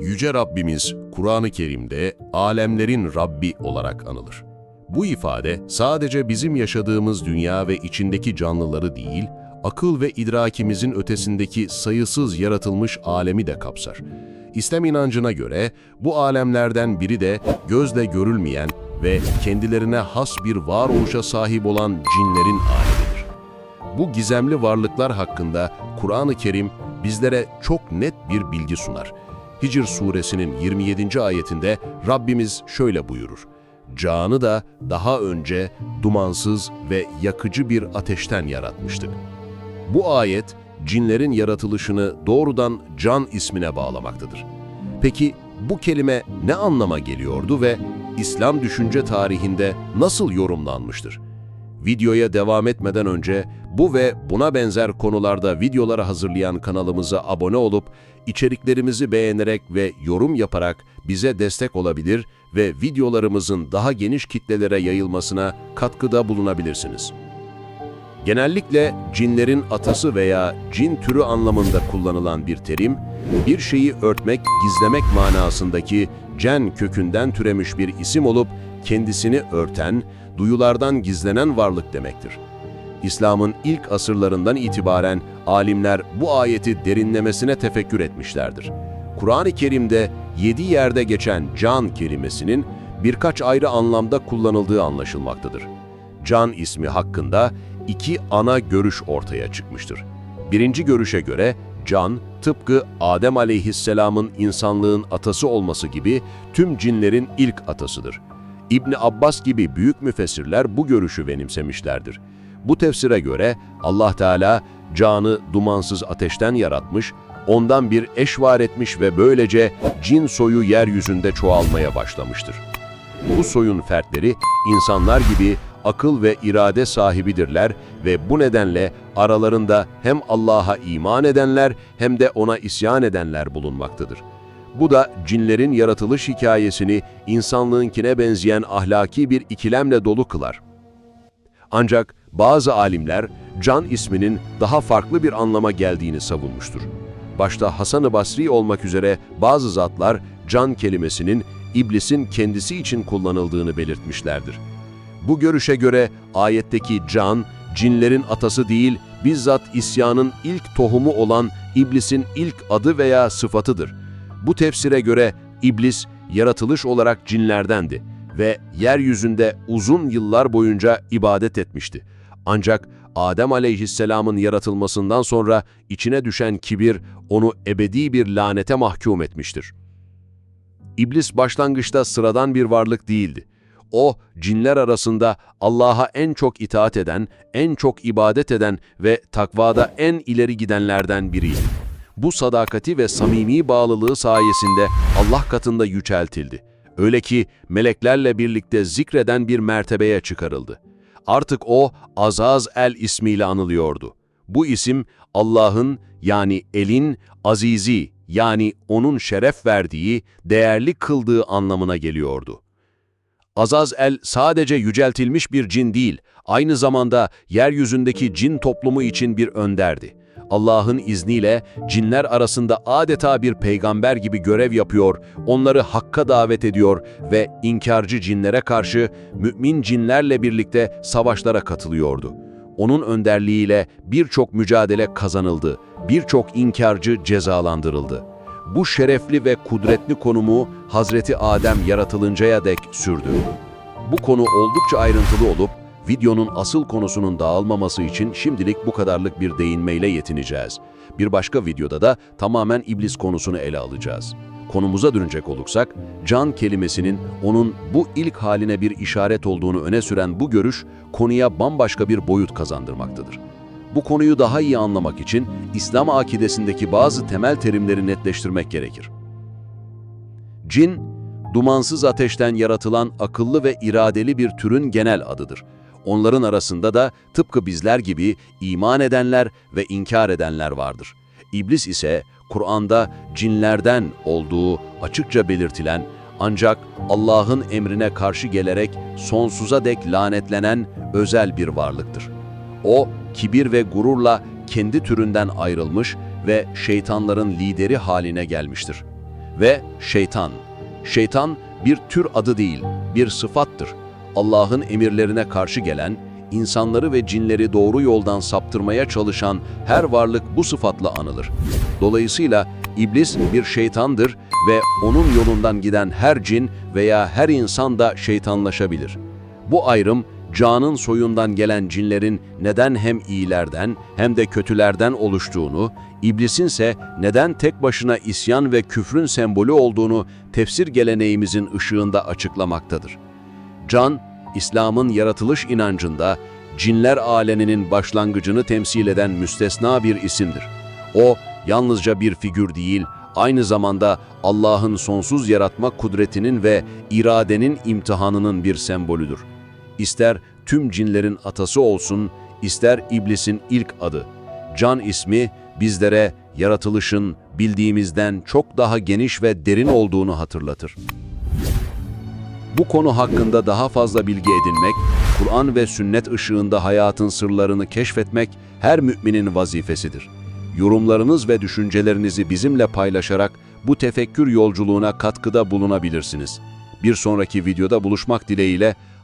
Yüce Rabbimiz Kur'an-ı Kerim'de alemlerin Rabbi olarak anılır. Bu ifade sadece bizim yaşadığımız dünya ve içindeki canlıları değil, akıl ve idrakimizin ötesindeki sayısız yaratılmış alemi de kapsar. İslam inancına göre bu alemlerden biri de gözle görülmeyen ve kendilerine has bir varoluşa sahip olan cinlerin alemidir. Bu gizemli varlıklar hakkında Kur'an-ı Kerim bizlere çok net bir bilgi sunar. Hicr suresinin 27. ayetinde Rabbimiz şöyle buyurur. Canı da daha önce dumansız ve yakıcı bir ateşten yaratmıştık. Bu ayet cinlerin yaratılışını doğrudan can ismine bağlamaktadır. Peki bu kelime ne anlama geliyordu ve İslam düşünce tarihinde nasıl yorumlanmıştır? Videoya devam etmeden önce bu ve buna benzer konularda videoları hazırlayan kanalımıza abone olup içeriklerimizi beğenerek ve yorum yaparak bize destek olabilir ve videolarımızın daha geniş kitlelere yayılmasına katkıda bulunabilirsiniz. Genellikle cinlerin atası veya cin türü anlamında kullanılan bir terim, bir şeyi örtmek, gizlemek manasındaki cen kökünden türemiş bir isim olup kendisini örten, duyulardan gizlenen varlık demektir. İslam'ın ilk asırlarından itibaren alimler bu ayeti derinlemesine tefekkür etmişlerdir. Kur'an-ı Kerim'de yedi yerde geçen can kelimesinin birkaç ayrı anlamda kullanıldığı anlaşılmaktadır. Can ismi hakkında iki ana görüş ortaya çıkmıştır. Birinci görüşe göre can, tıpkı Adem aleyhisselamın insanlığın atası olması gibi tüm cinlerin ilk atasıdır. İbni Abbas gibi büyük müfessirler bu görüşü benimsemişlerdir. Bu tefsire göre Allah Teala canı dumansız ateşten yaratmış, ondan bir eş var etmiş ve böylece cin soyu yeryüzünde çoğalmaya başlamıştır. Bu soyun fertleri insanlar gibi akıl ve irade sahibidirler ve bu nedenle aralarında hem Allah'a iman edenler hem de ona isyan edenler bulunmaktadır. Bu da cinlerin yaratılış hikayesini insanlığınkine benzeyen ahlaki bir ikilemle dolu kılar. Ancak bazı alimler can isminin daha farklı bir anlama geldiğini savunmuştur. Başta Hasan-ı Basri olmak üzere bazı zatlar can kelimesinin iblisin kendisi için kullanıldığını belirtmişlerdir. Bu görüşe göre ayetteki can, cinlerin atası değil, bizzat isyanın ilk tohumu olan iblisin ilk adı veya sıfatıdır. Bu tefsire göre iblis yaratılış olarak cinlerdendi ve yeryüzünde uzun yıllar boyunca ibadet etmişti. Ancak Adem aleyhisselamın yaratılmasından sonra içine düşen kibir onu ebedi bir lanete mahkum etmiştir. İblis başlangıçta sıradan bir varlık değildi. O, cinler arasında Allah'a en çok itaat eden, en çok ibadet eden ve takvada en ileri gidenlerden biriydi. Bu sadakati ve samimi bağlılığı sayesinde Allah katında yüceltildi. Öyle ki meleklerle birlikte zikreden bir mertebeye çıkarıldı. Artık o Azaz el ismiyle anılıyordu. Bu isim Allah'ın yani elin azizi yani onun şeref verdiği, değerli kıldığı anlamına geliyordu. Azaz el sadece yüceltilmiş bir cin değil, aynı zamanda yeryüzündeki cin toplumu için bir önderdi. Allah'ın izniyle cinler arasında adeta bir peygamber gibi görev yapıyor, onları hakka davet ediyor ve inkarcı cinlere karşı mümin cinlerle birlikte savaşlara katılıyordu. Onun önderliğiyle birçok mücadele kazanıldı, birçok inkarcı cezalandırıldı. Bu şerefli ve kudretli konumu Hazreti Adem yaratılıncaya dek sürdü. Bu konu oldukça ayrıntılı olup, videonun asıl konusunun dağılmaması için şimdilik bu kadarlık bir değinmeyle yetineceğiz. Bir başka videoda da tamamen iblis konusunu ele alacağız. Konumuza dönecek olursak, can kelimesinin onun bu ilk haline bir işaret olduğunu öne süren bu görüş, konuya bambaşka bir boyut kazandırmaktadır. Bu konuyu daha iyi anlamak için İslam akidesindeki bazı temel terimleri netleştirmek gerekir. Cin, dumansız ateşten yaratılan akıllı ve iradeli bir türün genel adıdır. Onların arasında da tıpkı bizler gibi iman edenler ve inkar edenler vardır. İblis ise Kur'an'da cinlerden olduğu açıkça belirtilen ancak Allah'ın emrine karşı gelerek sonsuza dek lanetlenen özel bir varlıktır. O, kibir ve gururla kendi türünden ayrılmış ve şeytanların lideri haline gelmiştir. Ve şeytan. Şeytan bir tür adı değil, bir sıfattır. Allah'ın emirlerine karşı gelen, insanları ve cinleri doğru yoldan saptırmaya çalışan her varlık bu sıfatla anılır. Dolayısıyla iblis bir şeytandır ve onun yolundan giden her cin veya her insan da şeytanlaşabilir. Bu ayrım, canın soyundan gelen cinlerin neden hem iyilerden hem de kötülerden oluştuğunu, iblisinse neden tek başına isyan ve küfrün sembolü olduğunu tefsir geleneğimizin ışığında açıklamaktadır. Can, İslam'ın yaratılış inancında cinler aleminin başlangıcını temsil eden müstesna bir isimdir. O, yalnızca bir figür değil, aynı zamanda Allah'ın sonsuz yaratma kudretinin ve iradenin imtihanının bir sembolüdür. İster tüm cinlerin atası olsun, ister iblisin ilk adı. Can ismi bizlere yaratılışın bildiğimizden çok daha geniş ve derin olduğunu hatırlatır. Bu konu hakkında daha fazla bilgi edinmek, Kur'an ve sünnet ışığında hayatın sırlarını keşfetmek her müminin vazifesidir. Yorumlarınız ve düşüncelerinizi bizimle paylaşarak bu tefekkür yolculuğuna katkıda bulunabilirsiniz. Bir sonraki videoda buluşmak dileğiyle